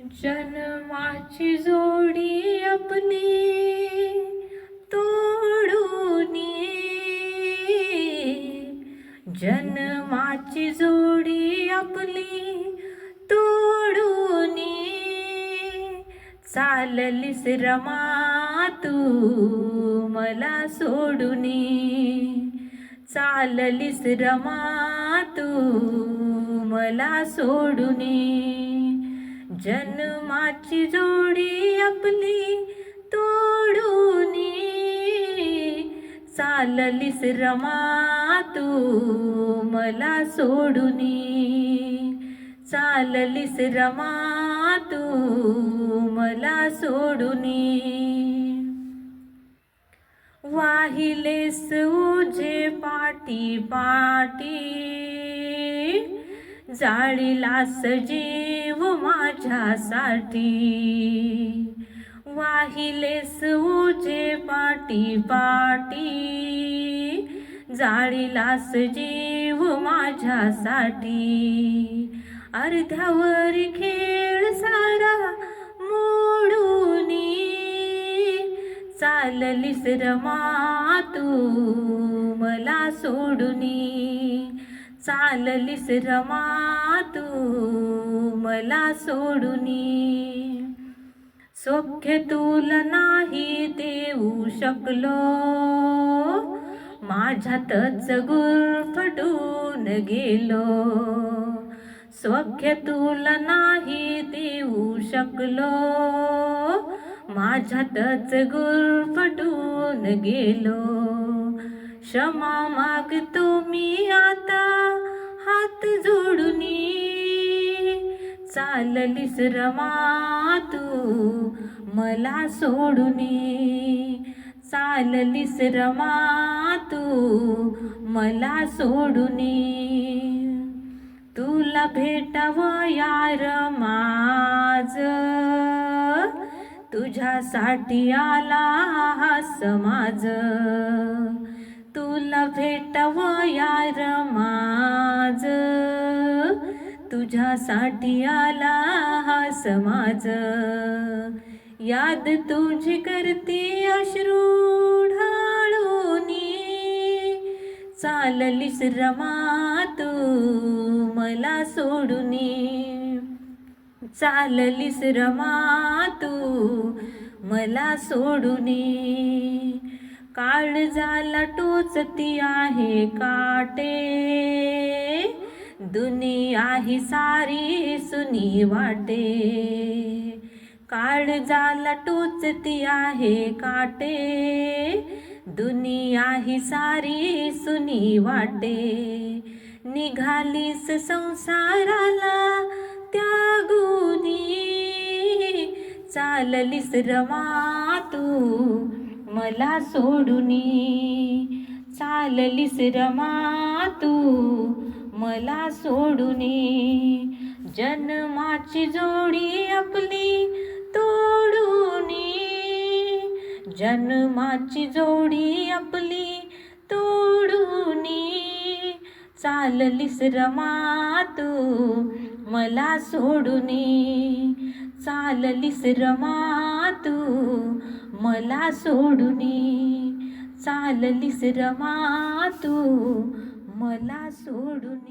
जन्माची जोडी आपली तोडून जन्माची जोडी आपली तोडून चाललीस रमा तू मला सोडून चाललीस रमा तू मला सोडून जन्माची जोडी आपली तोडून. चाललीस रमा तू मला सोडून. चाललीस रमा तू मला सोडून. वाहिलेस उजे पाटी पाटी. जाळीलास सजी माझ्यासाठी. वाहिलेस ओझे पाटी पाटी जाळीलास जीव माझ्यासाठी. अर्ध्यावर खेळ सारा मोडून चाललीस रमा तू मला सोडून. चाललीस रमा तू मला सोडूनी सौख्य तुला नाही देऊ शकलो. माझ्यातच गुरफटून गेलो. सौख्य तुला नाही देऊ शकलो. माझ्यातच गुरफटून गेलो. क्षमा मागतो मी आता हात जोडूनी चाललीस रमा तू मला सोडून चाललीस रमा तू मला सोडून तुला भेटावं यार माज तुझ्यासाठी आला समाज. तुझ्यासाठी आला हा समाज. याद तुझी करते अश्रू ढाळूनी. चाललीस रमा तू मला सोडूनी. चाललीस रमा तू मला सोडूनी. काळ झाला टोचती आहे काटे. दुनिया ही सारी सुनी वाटे. काळजाला टोचती आहे काटे. दुनिया ही सारी सुनी वाटे. निघालीस संसाराला त्यागुनी. चाललीस रमा तू मला सोडून. चाललीस रमा तू मला सोडून. जन्माची जोडी आपली तोडून. जन्माची जोडी आपली तोडून. चाललीस रमा तू मला सोडून. चाललीस रमा तू मला सोडून. चाललीस रमा तू मला सोडून.